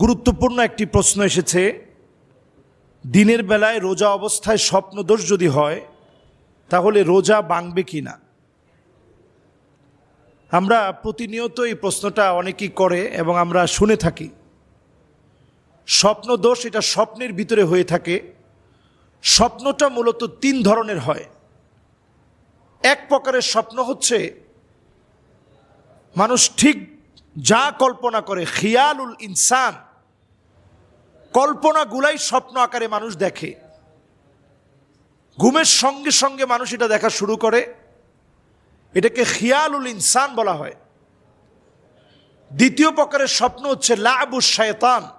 গুরুত্বপূর্ণ একটি প্রশ্ন এসেছে, দিনের বেলায় রোজা অবস্থায় স্বপ্নদোষ যদি হয়, তাহলে রোজা ভাঙবে কি না? আমরা প্রতিনিয়ত এই প্রশ্নটা অনেকেই করে এবং আমরা শুনে থাকি। স্বপ্নদোষ এটা স্বপ্নের ভিতরে হয়ে থাকে। স্বপ্নটা মূলত তিন ধরনের হয়। এক প্রকারের স্বপ্ন হচ্ছে, মানুষ ঠিক যা কল্পনা করে, খিয়ালুল ইনসান। কল্পনাগুলাই স্বপ্ন আকারে মানুষ দেখে। ঘুমের সঙ্গে সঙ্গে মানুষ এটা দেখা শুরু করে। এটাকে খিয়ালুল ইনসান বলা হয়। দ্বিতীয় প্রকারের স্বপ্ন হচ্ছে, লাবু শয়তান।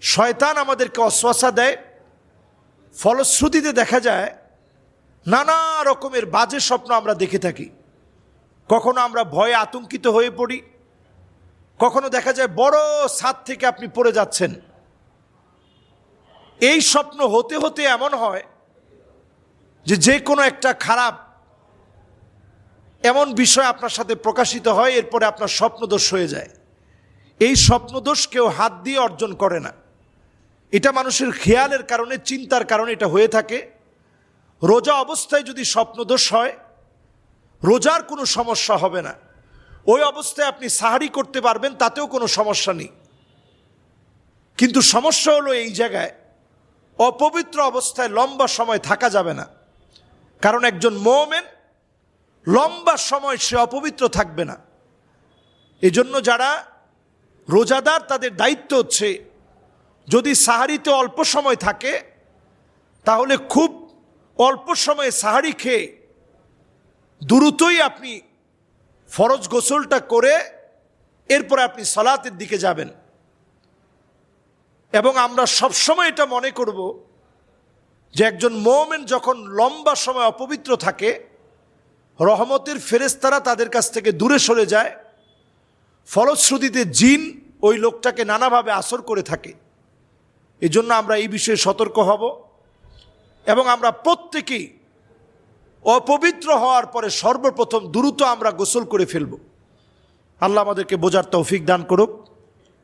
শয়তান আমাদেরকে অশ্বাসা দেয়। ফলশ্রুতিতে দেখা যায়, নানা রকমের বাজে স্বপ্ন আমরা দেখে থাকি। কখনো আমরা ভয়ে আতঙ্কিত হয়ে পড়ি কখনো দেখা যায় বড় ছাদ থেকে আপনি পড়ে যাচ্ছেন। এই স্বপ্ন হতে হতে এমন হয় যে যে কোনো একটা খারাপ এমন বিষয় আপনার সাথে প্রকাশিত হয়, এরপরে আপনার স্বপ্নদোষ হয়ে যায়। এই স্বপ্নদোষ কেউ হাত দিয়ে অর্জন করে না। এটা মানুষের খেয়ালের কারণে, চিন্তার কারণে এটা হয়ে থাকে। রোজা অবস্থায় যদি স্বপ্নদোষ হয়, রোজার কোনো সমস্যা হবে না। ওই অবস্থায় আপনি সাহারি করতে পারবেন, তাতেও কোনো সমস্যা নেই। কিন্তু সমস্যা হলো এই জায়গায়, অপবিত্র অবস্থায় লম্বা সময় থাকা যাবে না। কারণ একজন মোমেন, লম্বা সময় সে অপবিত্র থাকবে না। এজন্য যারা রোজাদার, তাদের দায়িত্ব হচ্ছে, যদি সাহারিতে অল্প সময় থাকে, তাহলে খুব অল্প সময়ে সাহারি খেয়ে দ্রুতই আপনি ফরজ গোসলটা করে এরপরে আপনি সলাতের দিকে যাবেন। এবং আমরা সবসময় এটা মনে করব যে একজন মোমেন যখন লম্বা সময় অপবিত্র থাকে, রহমতের ফেরেস্তারা তাদের কাছ থেকে দূরে সরে যায়, ফলশ্রুতিতে জিন ওই লোকটাকে নানাভাবে আসর করে থাকে। এজন্য আমরা এই বিষয়ে সতর্ক হব এবং আমরা প্রত্যেকেই অপবিত্র হওয়ার পরে সর্বপ্রথম দ্রুত আমরা গোসল করে ফেলব। আল্লাহ আমাদেরকে বোঝার তৌফিক দান করুক।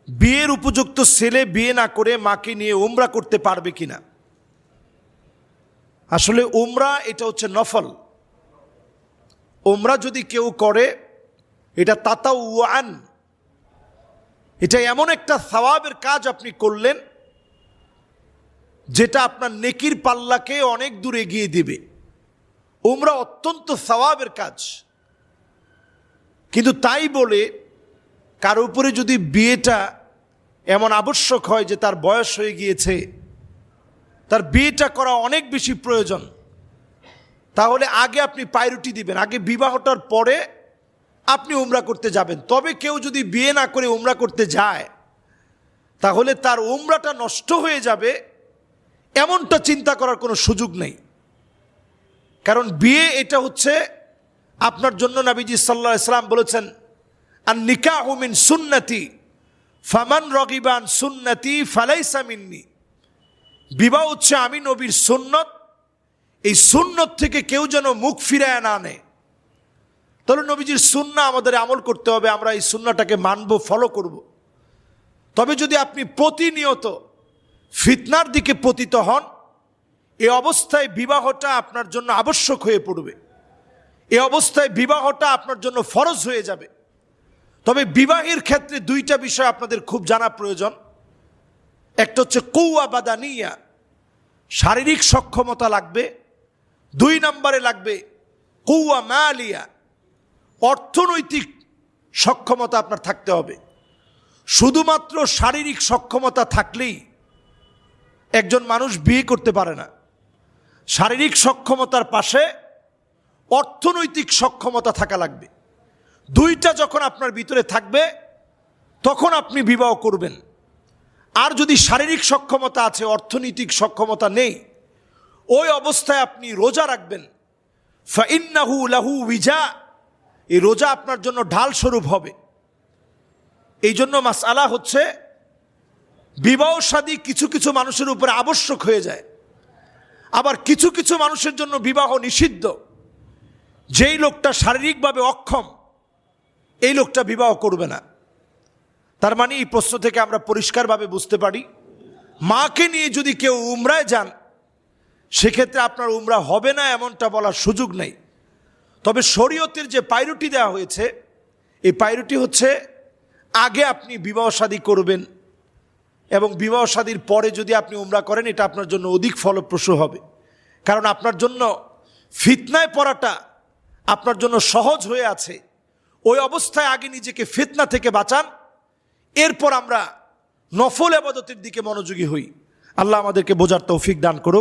বিয়ের উপযুক্ত ছেলে বিয়ে না করে মাকে নিয়ে উমরা করতে পারবে কিনা? আসলে উমরা এটা হচ্ছে নফল। উমরা যদি কেউ করে, এটা তাতা ওয়ান এটা এমন একটা সওয়াবের কাজ আপনি করলেন, যেটা আপনার নেকির পাল্লাকে অনেক দূর এগিয়ে দিবে। উমরা অত্যন্ত সওয়াবের কাজ। কিন্তু তাই বলে কার উপরে যদি বিয়েটা এমন আবশ্যক হয় যে তার বয়স হয়ে গিয়েছে, তার বিয়েটা করা অনেক বেশি প্রয়োজন, তাহলে আগে আপনি পায়রুটি দিবেন, আগে বিবাহটার পরে আপনি উমরা করতে যাবেন। তবে কেউ যদি বিয়ে না করে উমরা করতে যায়, তাহলে তার উমরাটা নষ্ট হয়ে যাবে, এমনটা চিন্তা করার কোনো সুযোগ নেই। কারণ বিয়ে এটা হচ্ছে আপনার জন্য নাবিজি সাল্লাহ ইসলাম বলেছেন আর নিকাহ মিন সুন্নতি, ফামান রগিবান সুন্নতি ফালাইসা মিন্নি বিবাহ হচ্ছে আমি নবীর সুন্নত, এই সুন্নত থেকে কেউ যেন মুখ ফিরায় না আনে তাহলে নবীজির সুন্না আমাদের আমল করতে হবে, আমরা এই সুন্নাটাকে মানব ফলো করব। তবে যদি আপনি প্রতিনিয়ত ফিতনার দিকে পতিত হন এ অবস্থায় বিবাহটা আপনার জন্য আবশ্যক হয়ে পড়বে। এ অবস্থায় বিবাহটা আপনার জন্য ফরজ হয়ে যাবে। তবে বিবাহের ক্ষেত্রে দুইটা বিষয় আপনাদের খুব জানা প্রয়োজন। একটা হচ্ছে কৌয়া বাদানিয়া, শারীরিক সক্ষমতা লাগবে। দুই নম্বরে লাগবে কৌয়া মালিয়া, অর্থনৈতিক সক্ষমতা আপনার থাকতে হবে। শুধুমাত্র শারীরিক সক্ষমতা থাকলেই একজন মানুষ বিয়ে করতে পারে না। শারীরিক সক্ষমতার পাশে অর্থনৈতিক সক্ষমতা থাকা লাগবে। দুইটা যখন আপনার ভিতরে থাকবে, তখন আপনি বিবাহ করবেন। আর যদি শারীরিক সক্ষমতা আছে, অর্থনৈতিক সক্ষমতা নেই, ওই অবস্থায় আপনি রোজা রাখবেন। ফাইন্নাহু লাহু উইজা, এই রোজা আপনার জন্য ঢাল স্বরূপ হবে। এই জন্য মাস মাসালা হচ্ছে, বিবাহ সাদী কিছু কিছু মানুষের উপরে আবশ্যক হয়ে যায়। আবার কিছু কিছু মানুষের জন্য বিবাহ নিষিদ্ধ। যেই লোকটা শারীরিকভাবে অক্ষম, এই লোকটা বিবাহ করবে না। তার মানে এই প্রশ্ন থেকে আমরা পরিষ্কারভাবে বুঝতে পারি, মাকে নিয়ে যদি কেউ উমরায় যান, সেক্ষেত্রে আপনার উমরা হবে না এমনটা বলার সুযোগ নেই। তবে শরীয়তের যে পাইরুটি দেওয়া হয়েছে, এই পাইরুটি হচ্ছে, আগে আপনি বিবাহ শাদী করবেন এবং বিবাহ সাদীর পরে যদি আপনি উমরা করেন, এটা আপনার জন্য অধিক ফলপ্রসূ হবে। কারণ আপনার জন্য ফিতনায় পড়াটা আপনার জন্য সহজ হয়ে আছে। ওই অবস্থায় আগে নিজেকে ফিতনা থেকে বাঁচান, এরপর আমরা নফল আবাদতের দিকে মনোযোগী হই। আল্লাহ আমাদেরকে বোঝার তৌফিক দান করুক।